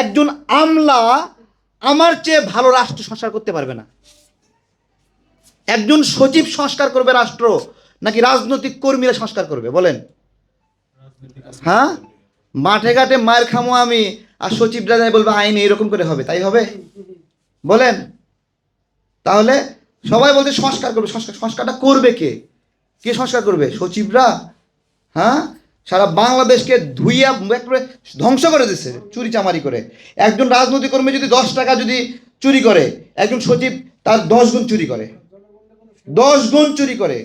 একজন আমলা আমার চেয়ে ভালো রাষ্ট্র সংস্কার করতে পারবে না। একজন সচিব সংস্কার করবে রাষ্ট্র, নাকি রাজনৈতিক কর্মীরা সংস্কার করবে? বলেন। হ্যাঁ? মাঠে ঘাটে মায়ের খামো আমি, আর সচিবরা যাই বলবে, আইন এইরকম করে হবে, তাই হবে? বলেন। তাহলে সবাই বলছে, সংস্কার করবে, সংস্কার, সংস্কারটা করবে কে? কে সংস্কার করবে? সচিবরা? হ্যাঁ? সারা বাংলাদেশকে ধুইয়া একবারে ধ্বংস করে দিচ্ছে চুরি চামারি করে। একজন রাজনৈতিক কর্মী যদি দশ টাকা যদি চুরি করে, একজন সচিব তার দশ গুণ চুরি করে। দশ গুণ চুরি করে।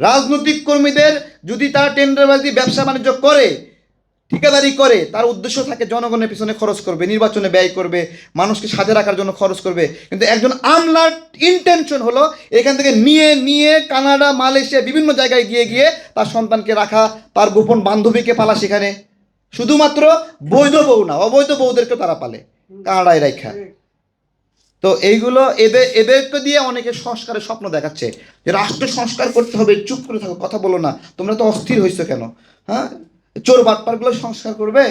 রাজনৈতিক কর্মীদের যদি তারা টেন্ডারবাজি ব্যবসা বাণিজ্য করে ঠিকাদারি করে, তার উদ্দেশ্য থাকে জনগণের পিছনে খরচ করবে, নির্বাচনে ব্যয় করবে, মানুষকে সাজে রাখার জন্য খরচ করবে। কিন্তু একজন আমলার ইন্টেনশন হলো এখান থেকে নিয়ে নিয়ে কানাডা, মালয়েশিয়া বিভিন্ন জায়গায় গিয়ে গিয়ে তার সন্তানকে রাখা, তার গোপন বান্ধবীকে পালা সেখানে। শুধুমাত্র বৈধ বউ না, অবৈধ বউদেরকে তারা পালে, কানাডায় রাখা তো এইগুলো এদের, এদেরকে দিয়ে অনেকে সংস্কারের স্বপ্ন দেখাচ্ছে। যে রাষ্ট্র সংস্কার করতে হবে, চুপ করে থাকো, কথা বলো না, তোমরা তো অস্থির হয়েছো কেন? হ্যাঁ? চোর বাটপারগুলো সংস্কার করবে।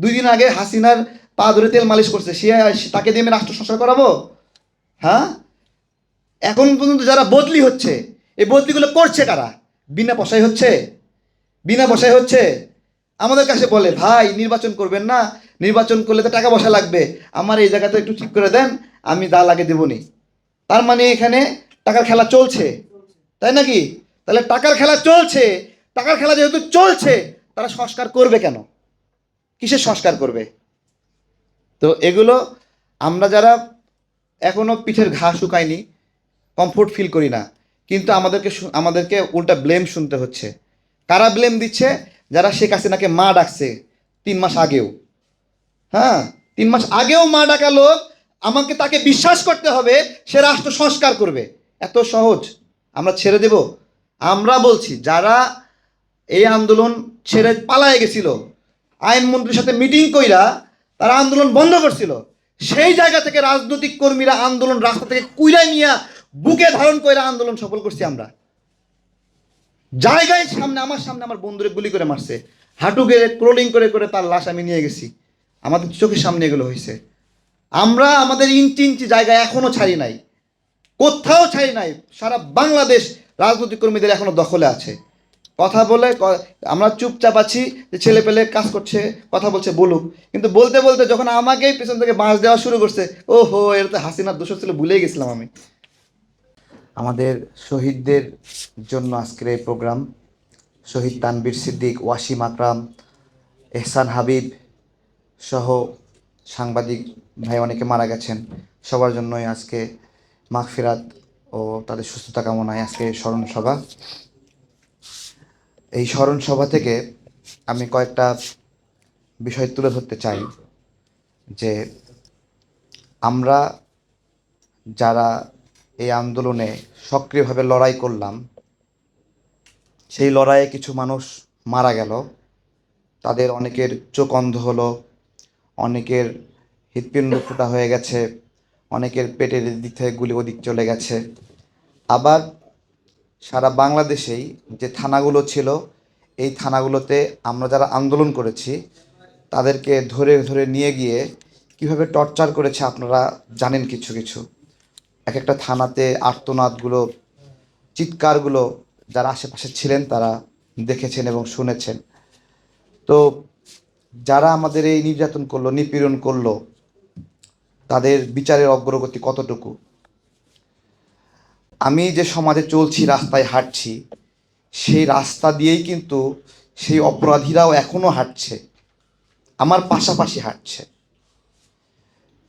দুই দিন আগে হাসিনার পা ধরে তেল মালিশ করছে। সে তাকে দিয়ে আমি রাষ্ট্র সংস্কার করাবো? হ্যাঁ? এখন পর্যন্ত যারা বদলি হচ্ছে, এই বদলিগুলো করছে কারা? বিনা পয়সায় হচ্ছে? বিনা পয়সায় হচ্ছে? আমাদের কাছে বলে, ভাই, নির্বাচন করবেন না। নির্বাচন করলে তো টাকা পয়সা লাগবে। আমার এই জায়গাটা একটু ঠিক করে দেন, আমি দা লাগে দেবনি তার মানে এখানে টাকার খেলা চলছে। তাই নাকি? তাহলে টাকার খেলা চলছে। টাকার খেলা যেহেতু চলছে তারা সংস্কার করবে কেন? কিসের সংস্কার করবে? তো এগুলো আমরা যারা এখনও পিঠের ঘা শুকায়নি কমফোর্ট ফিল করি না। কিন্তু আমাদেরকে আমাদেরকে উল্টা ব্লেম শুনতে হচ্ছে। কারা ব্লেম দিচ্ছে? যারা শেখ হাসিনাকে মা ডাকছে তিন মাস আগেও। হ্যাঁ তিন মাস আগেও মা ডাকা লোক, আমাকে তাকে বিশ্বাস করতে হবে, সে রাষ্ট্র সংস্কার করবে। এত সহজ। আমরা ছেড়ে দেব। আমরা বলছি, যারা এই আন্দোলন ছেড়ে পালায় গেছিল। আইনমন্ত্রীর সাথে মিটিং কইরা তারা আন্দোলন বন্ধ করছিল। সেই জায়গা থেকে রাজনৈতিক কর্মীরা আন্দোলন রাস্তা থেকে কুইরাই নিয়ে বুকে ধারণ কইরা আন্দোলন সফল করছি আমরা। জায়গায় সামনে, আমার সামনে আমার বন্ধুরে গুলি করে মারছে। হাঁটু গেড়ে ক্রোলিং করে করে তার লাশ আমি নিয়ে গেছি। আমাদের চোখের সামনে এগুলো হয়েছে আমরা আমাদের ইঞ্চি ইঞ্চি জায়গা এখনও ছাড়ি নাই। কোথাও ছাড়ি নাই। সারা বাংলাদেশ রাজনৈতিক কর্মীদের এখনও দখলে আছে। কথা বলে আমরা চুপচাপ আছি, যে ছেলে পেলে কাজ করছে, কথা বলছে, বলুক। কিন্তু বলতে বলতে যখন আমাকেই পেছন থেকে বাঁশ দেওয়া শুরু করছে ও হো এর তো হাসিনার দোষ ছিল, ভুলেই গেছিলাম আমি। আমাদের শহীদদের জন্য আজকের এই প্রোগ্রাম, শহীদ তানবীর সিদ্দিক, ওয়াসিম আকরাম, এহসান হাবিব সহ সাংবাদিক ভাই অনেকে মারা গেছেন। সবার জন্যই আজকে মাগফিরাত ও তাদের সুস্থতা কামনায় আজকে স্মরণ সভা এই স্মরণ সভা থেকে আমি কয়েকটা বিষয় তুলে ধরতে চাই, যে আমরা যারা এই আন্দোলনে সক্রিয়ভাবে লড়াই করলাম, সেই লড়াইয়ে কিছু মানুষ মারা গেল। তাদের অনেকের চোখ অন্ধ হলো, অনেকের হৃৎপিণ্ড ফোটা হয়ে গেছে, অনেকের পেটের দিক থেকে গুলি ওদিক চলে গেছে। আবার সারা বাংলাদেশেই যে থানাগুলো ছিল, এই থানাগুলোতে আমরা যারা আন্দোলন করেছি, তাদেরকে ধরে ধরে নিয়ে গিয়ে কীভাবে টর্চার করেছে আপনারা জানেন কিছু কিছু? এক একটা থানাতে আর্তনাদগুলো, চিৎকারগুলো যারা আশেপাশে ছিলেন তারা দেখেছেন এবং শুনেছেন। তো যারা আমাদের এই নির্যাতন করল, নিপীড়ন করল, তাদের বিচারের অগ্রগতি কতটুকু? আমি যে সমাজে চলছি, রাস্তায় হাঁটছি, সেই রাস্তা দিয়েই কিন্তু সেই অপরাধীরাও এখনও হাঁটছে। আমার পাশাপাশি হাঁটছে।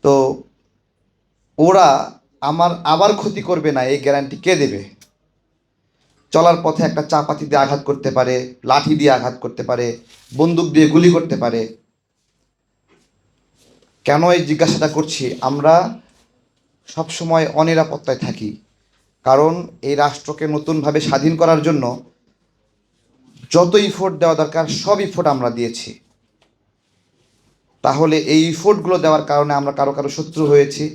তো ওরা আমার আবার ক্ষতি করবে না, এই গ্যারান্টি কে দেবে? চলার পথে একটা চাপাতি দিয়ে আঘাত করতে পারে, লাঠি দিয়ে আঘাত করতে পারে, বন্দুক দিয়ে গুলি করতে পারে। কেন এই জিজ্ঞাসাটা করছি? আমরা সবসময় অনিরাপত্তায় থাকি। কারণ এই রাষ্ট্রকে নতুনভাবে স্বাধীন করার জন্য যত ইফোর্ট দেওয়া দরকার সব ইফোর্ট আমরা দিয়েছি। তাহলে এই ইফোর্টগুলো দেওয়ার কারণে আমরা কারও কারও শত্রু হয়েছি।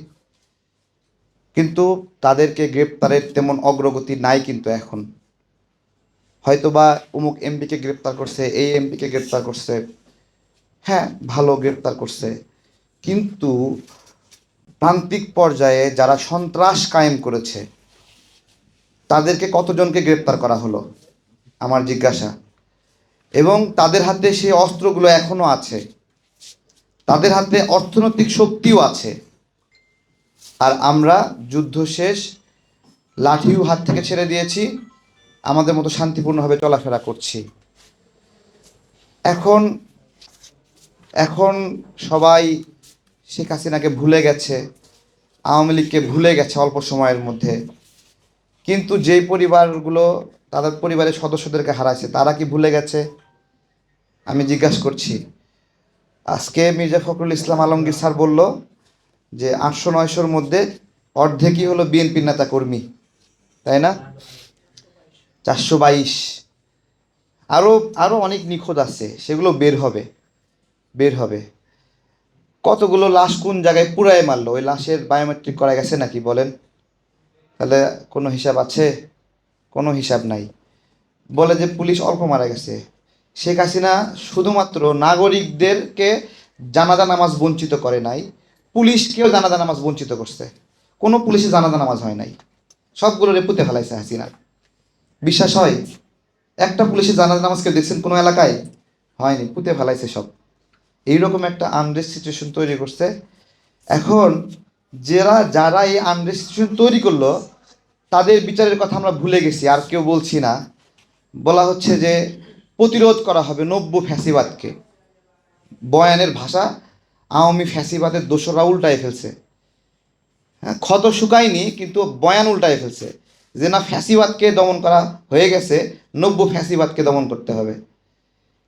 কিন্তু তাদেরকে গ্রেপ্তারের তেমন অগ্রগতি নাই কিন্তু এখন। হয়তোবা অমুক এমপিকে গ্রেপ্তার করছে, এই এমপিকে গ্রেপ্তার করছে। হ্যাঁ ভালো গ্রেপ্তার করছে। কিন্তু প্রান্তিক পর্যায়ে যারা সন্ত্রাস কায়েম করেছে তাদেরকে কতজনকে গ্রেপ্তার করা হলো? আমার জিজ্ঞাসা। এবং তাদের হাতে সেই অস্ত্রগুলো এখনও আছে। তাদের হাতে অর্থনৈতিক শক্তিও আছে। আর আমরা যুদ্ধ শেষ, লাঠিও হাত থেকে ছেড়ে দিয়েছি। আমাদের মতো শান্তিপূর্ণভাবে চলাফেরা করছি। এখন এখন সবাই শেখ হাসিনাকে ভুলে গেছে, আওয়ামী লীগকে ভুলে গেছে অল্প সময়ের মধ্যে। কিন্তু যেই পরিবারগুলো, তাদের পরিবারের সদস্যদেরকে হারাইছে, তারা কি ভুলে গেছে? আমি জিজ্ঞাসা করছি। আজকে মির্জা ফখরুল ইসলাম আলমগীর স্যার বলল যে আটশো নয়শোর মধ্যে অর্ধেকই হলো বিএনপির নেতা কর্মী, তাই না? চারশো বাইশ। আরও আরও অনেক নিখোঁজ আছে, সেগুলো বের হবে বের হবে। কতগুলো লাশ কোন জায়গায় পুরায় মারলো? ওই লাশের বায়োমেট্রিক করা গেছে নাকি, বলেন। তাহলে কোনো হিসাব আছে? কোনো হিসাব নাই। বলে যে পুলিশ অল্প মারা গেছে। শেখ হাসিনা শুধুমাত্র নাগরিকদেরকে জানাজা নামাজ বঞ্চিত করে নাই, পুলিশকেও জানাজা নামাজ বঞ্চিত করছে। কোনো পুলিশে জানাজা নামাজ হয় নাই। সবগুলো রেপুতে ফেলাইছে হাসিনা। বিশ্বাস হয়? একটা পুলিশে জানাজা নামাজকে দেখছেন কোনো এলাকায়? হয়নি, পুঁতে ফেলাইছে সব। এইরকম একটা আনরেস্ট সিচুয়েশন তৈরি করছে। এখন যারা যারা এই আনরেস্ট তৈরি করল, তাদের বিচারের কথা আমরা ভুলে গেছি, আর কেউ বলছি না। বলা হচ্ছে যে, প্রতিরোধ করা হবে নব্য ফ্যাসিবাদকে। বয়ানের ভাষা, আওয়ামী ফ্যাসিবাদের দোসররা উল্টায় ফেলছে। হ্যাঁ ক্ষত শুকায়নি, কিন্তু বয়ান উল্টায় ফেলছে। যে না, ফ্যাসিবাদকে দমন করা হয়ে গেছে, নব্য ফ্যাসিবাদকে দমন করতে হবে।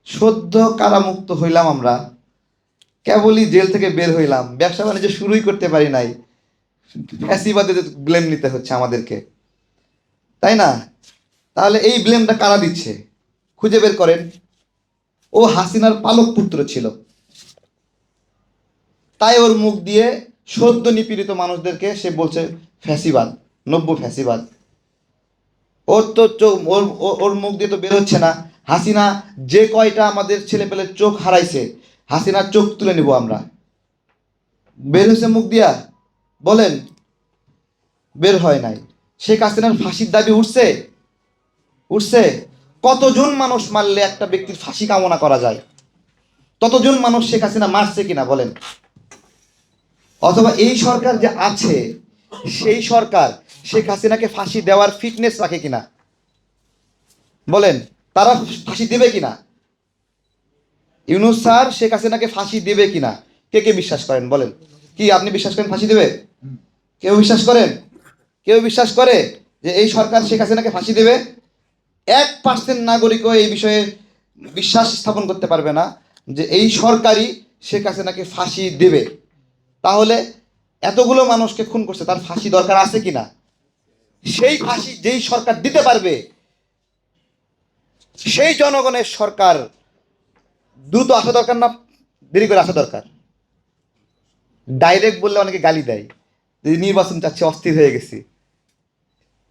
সদ্য কারামুক্ত হইলাম আমরা কেবলই জেল থেকে বের হইলাম। ব্যবসা বাণিজ্য শুরুই করতে পারি নাই। ফ্যাসিবাদের ব্লেম নিতে হচ্ছে আমাদেরকে। তাই না? তাহলে এই ব্লেমটা কারা দিচ্ছে? খুঁজে বের করেন। ও হাসিনার পালক পুত্র ছিল। তাই ওর মুখ দিয়ে সদ্য নিপীড়িত মানুষদেরকে সে বলছে ফ্যাসিবাদ, নব্য ফ্যাসিবাদ। ওর তো চোখ ওর ওর মুখ দিয়ে তো বের হচ্ছে না। হাসিনা যে কয়টা আমাদের ছেলে পেলে চোখ হারাইছে হাসিনার চোখ তুলে নিব আমরা। বের হয়েছে মুখ দিয়া, বলেন, বের হয় নাই। শেখ হাসিনার ফাঁসির দাবি উঠছে? উঠছে। কতজন মানুষ মারলে একটা ব্যক্তির ফাঁসি কামনা করা যায়? ততজন মানুষ শেখ হাসিনা মারছে কিনা, বলেন। অথবা এই সরকার যে আছে, সেই সরকার শেখ হাসিনাকে ফাঁসি দেওয়ার ফিটনেস রাখে কিনা? বলেন, তারা ফাঁসি দেবে কিনা? ইউনুস স্যার, শেখ হাসিনাকে ফাঁসি দেবে কিনা? কে কে বিশ্বাস করেন বলেন? কি আপনি বিশ্বাস করেন ফাঁসি দেবে? কেউ বিশ্বাস করেন? কেউ বিশ্বাস করে যে এই সরকার শেখ হাসিনাকে ফাঁসি দেবে? এক পার্সেন্ট নাগরিকও এই বিষয়ে বিশ্বাস স্থাপন করতে পারবে না যে এই সরকারই শেখ হাসিনাকে ফাঁসি দেবে। তাহলে এতগুলো মানুষকে খুন করছে, তার ফাঁসি দরকার আছে কি না সেই ফাঁসি যেই সরকার দিতে পারবে, সেই জনগণের সরকার দ্রুত আসা দরকার না, দেরি করে আসা দরকার। ডাইরেক্ট বললে অনেকে গালি দেয় যে নির্বাচন চাচ্ছে, অস্থির হয়ে গেছি।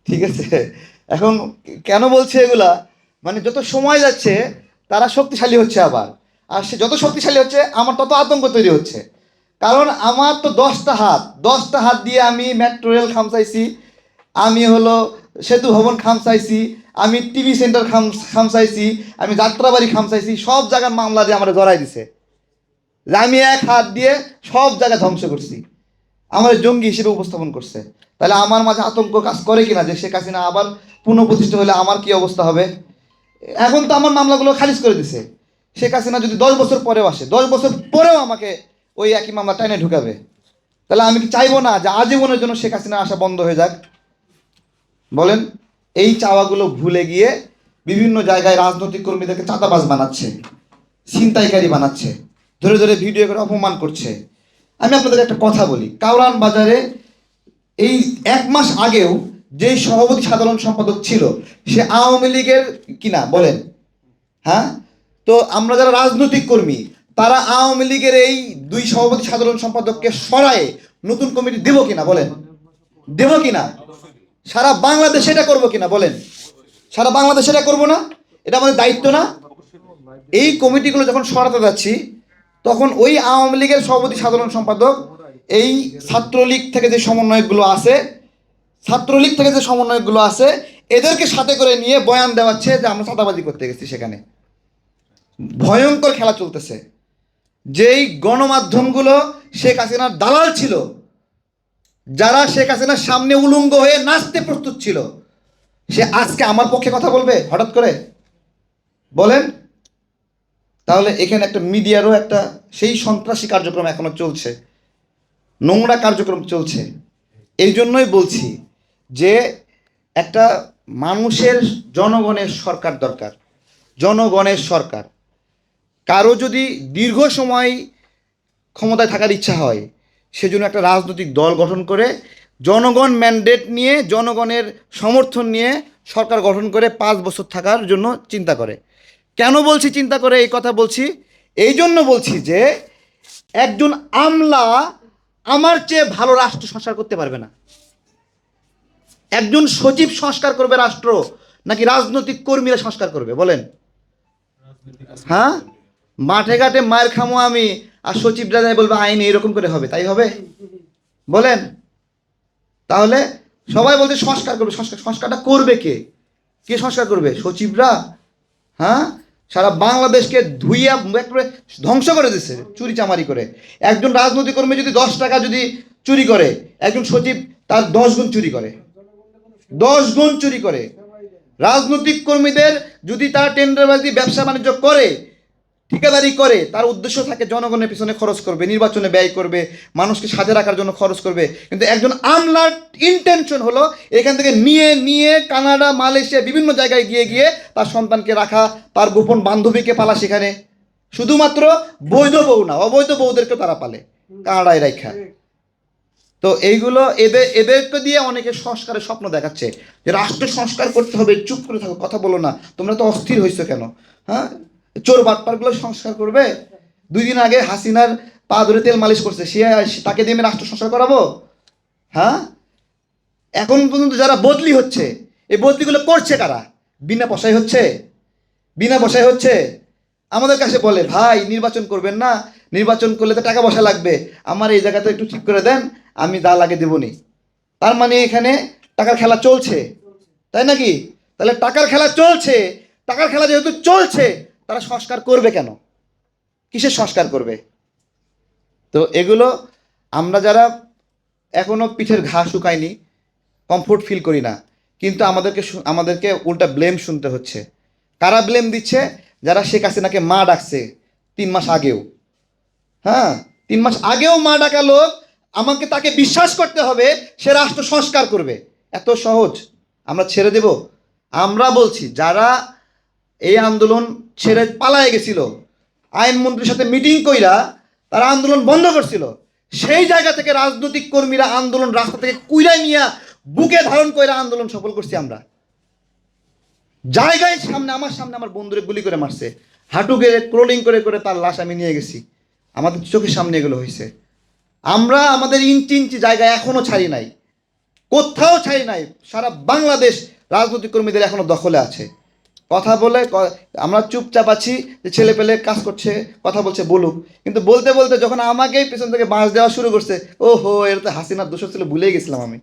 ঠিক আছে? এখন কেন বলছে এগুলা? মানে যত সময় যাচ্ছে, তারা শক্তিশালী হচ্ছে আবার। আর সে যত শক্তিশালী হচ্ছে, আমার তত আতঙ্ক তৈরি হচ্ছে। কারণ আমার তো দশটা হাত দশটা হাত দিয়ে আমি মেট্রো রেল খামচাইছি আমি হলো সেতু ভবন খামচাইছি আমি টিভি সেন্টার খাম খামসাইছি আমি যাত্রাবাড়ি খামসাইছি সব জায়গার মামলা দিয়ে আমার জড়াই দিছে। যে আমি এক হাত দিয়ে সব জায়গা ধ্বংস করছি। আমার জঙ্গি হিসেবে উপস্থাপন করছে। তাহলে আমার মাঝে আতঙ্ক কাজ করে কিনা যে শেখ হাসিনা আবার পুনঃপ্রতিষ্ঠিত হলে আমার কি অবস্থা হবে? এখন তো আমার মামলাগুলো খারিজ করে দিছে। শেখ হাসিনা যদি দশ বছর পরেও আসে, দশ বছর পরেও আমাকে ওই একই মামলা টাইনে ঢুকাবে। তাহলে আমি কি চাইব না যে আজীবনের জন্য শেখ হাসিনা আসা বন্ধ হয়ে যাক? বলেন। এই চাওয়াগুলো ভুলে গিয়ে বিভিন্ন জায়গায় রাজনৈতিক কর্মীদেরকে চাঁদাবাজ বানাচ্ছে, ছিনতাইকারী বানাচ্ছে, ধরে ধরে ভিডিও করে অপমান করছে। আমি আপনাদের একটা কথা বলি কাউরান বাজারে এই এক মাস আগেও যেই সভাপতি সাধারণ সম্পাদক ছিল, সে আওয়ামী লীগের কিনা বলেন হ্যাঁ? তো আমরা যারা রাজনৈতিক কর্মী, তারা আওয়ামী লীগের এই দুই সভাপতি সাধারণ সম্পাদককে সরায়ে নতুন কমিটি দেব কিনা বলেন? দেব কিনা? সারা বাংলাদেশে এটা করব কিনা বলেন। সারা বাংলাদেশে এটা করব না? এটা আমাদের দায়িত্ব না? এই কমিটিগুলো যখন সরাতে যাচ্ছি, তখন ওই আওয়ামী লীগের সভাপতি সাধারণ সম্পাদক, এই ছাত্রলীগ থেকে যে সমন্বয়কগুলো আছে, ছাত্রলীগ থেকে যে সমন্বয়কগুলো আছে, এদেরকে সাথে করে নিয়ে বয়ান দেওয়াচ্ছে যে আমরা চাঁদাবাজি করতে গেছি সেখানে। ভয়ঙ্কর খেলা চলতেছে। যেই গণমাধ্যমগুলো শেখ হাসিনার দালাল ছিল যারা শেখ হাসিনার সামনে উলঙ্গ হয়ে নাচতে প্রস্তুত ছিল, সে আজকে আমার পক্ষে কথা বলবে? হঠাৎ করে? বলেন। তাহলে এখানে একটা মিডিয়ারও একটা সেই সন্ত্রাসী কার্যক্রম এখনও চলছে, নোংরা কার্যক্রম চলছে। এই জন্যই বলছি যে একটা মানুষের জনগণের সরকার দরকার, জনগণের সরকার। কারও যদি দীর্ঘ সময় ক্ষমতায় থাকার ইচ্ছা হয় সেজন্য একটা রাজনৈতিক দল গঠন করে জনগণ ম্যান্ডেট নিয়ে জনগণের সমর্থন নিয়ে সরকার গঠন করে পাঁচ বছর থাকার জন্য চিন্তা করে। কেন বলছি চিন্তা করে? এই কথা বলছি। এই জন্য বলছি যে একজন আমলা আমার চেয়ে ভালো রাষ্ট্র সংস্কার করতে পারবে না। একজন সচিব সংস্কার করবে রাষ্ট্র নাকি রাজনৈতিক কর্মীরা সংস্কার করবে? বলেন। হ্যাঁ? মাঠে ঘাটে মায়ের খামো আমি। আর সচিবরা যাই বলবে, আইন এরকম করে হবে। তাই হবে? বলেন। তাহলে সবাই বলছে, সংস্কার করবে। সংস্কার, সংস্কারটা করবে কে? কে সংস্কার করবে? সচিবরা? হ্যাঁ? সারা বাংলাদেশকে ধুইয়া একবারে ধ্বংস করে দিচ্ছে চুরি চামারি করে। একজন রাজনৈতিক কর্মী যদি দশ টাকা যদি চুরি করে, একজন সচিব তার দশ গুণ চুরি করে। দশ গুণ চুরি করে। রাজনৈতিক কর্মীদের যদি তারা টেন্ডারবাজি ব্যবসা বাণিজ্য করে ঠিকাদারি করে, তার উদ্দেশ্য থাকে জনগণের পিছনে খরচ করবে, নির্বাচনে ব্যয় করবে, মানুষকে সাজে রাখার জন্য খরচ করবে। কিন্তু একজন আমলার ইন্টেনশন হলো এখান থেকে নিয়ে নিয়ে কানাডা, মালয়েশিয়া বিভিন্ন জায়গায় গিয়ে গিয়ে তার সন্তানকে রাখা, তার গোপন বান্ধবীকে পালা সেখানে। শুধুমাত্র বৈধ বউ না, অবৈধ বউদেরকে তারা পালে, কানাডায় রাখা তো এইগুলো এদের এদেরকে দিয়ে অনেকে সংস্কারের স্বপ্ন দেখাচ্ছে। যে রাষ্ট্র সংস্কার করতে হবে, চুপ করে থাকো, কথা বলো না, তোমরা তো অস্থির হয়েছো কেন? হ্যাঁ? চোর বাটপারগুলো সংস্কার করবে। দুই দিন আগে হাসিনার পা ধরে তেল মালিশ করছে। সে তাকে দিয়ে আমি রাষ্ট্র সংস্কার করাবো? হ্যাঁ? এখন পর্যন্ত যারা বদলি হচ্ছে, এই বদলিগুলো করছে কারা? বিনা পয়সায় হচ্ছে? বিনা পয়সায় হচ্ছে? আমাদের কাছে বলে, ভাই, নির্বাচন করবেন না। নির্বাচন করলে তো টাকা পয়সা লাগবে। আমার এই জায়গাতে একটু ঠিক করে দেন। আমি দা লাগে দেবনি তার মানে এখানে টাকার খেলা চলছে। তাই নাকি? তাহলে টাকার খেলা চলছে। টাকার খেলা যেহেতু চলছে তারা সংস্কার করবে কেন? কিসের সংস্কার করবে? তো এগুলো আমরা যারা এখনও পিঠের ঘা শুকায়নি কমফোর্ট ফিল করি না। কিন্তু আমাদেরকে আমাদেরকে উল্টা ব্লেম শুনতে হচ্ছে। কারা ব্লেম দিচ্ছে? যারা শেখ হাসিনাকে মা ডাকছে তিন মাস আগেও। হ্যাঁ তিন মাস আগেও মা ডাকা লোক, আমাকে তাকে বিশ্বাস করতে হবে, সে রাষ্ট্র সংস্কার করবে। এত সহজ। আমরা ছেড়ে দেব। আমরা বলছি, যারা এই আন্দোলন ছেড়ে পালায় গেছিল। আইনমন্ত্রীর সাথে মিটিং কইরা তারা আন্দোলন বন্ধ করছিল। সেই জায়গা থেকে রাজনৈতিক কর্মীরা আন্দোলন রাস্তা থেকে কুইরাই নিয়ে বুকে ধারণ কইরা আন্দোলন সফল করছি আমরা। জায়গায় সামনে, আমার সামনে আমার বন্ধুরে গুলি করে মারছে। হাঁটু গেড়ে ক্রোলিং করে করে তার লাশ আমি নিয়ে গেছি। আমাদের চোখের সামনে এগুলো হয়েছে আমরা আমাদের ইঞ্চি ইঞ্চি জায়গা এখনও ছাড়ি নাই। কোথাও ছাড়ি নাই। সারা বাংলাদেশ রাজনৈতিক কর্মীদের এখনও দখলে আছে। কথা বলে আমরা চুপচাপ আছি, যে ছেলে পেলে কাজ করছে, কথা বলছে, বলুক। কিন্তু বলতে বলতে যখন আমাকেই পেছন থেকে বাঁশ দেওয়া শুরু করছে ও হো এর তো হাসিনার দোষ ছিল ভুলেই গেছিলাম আমি।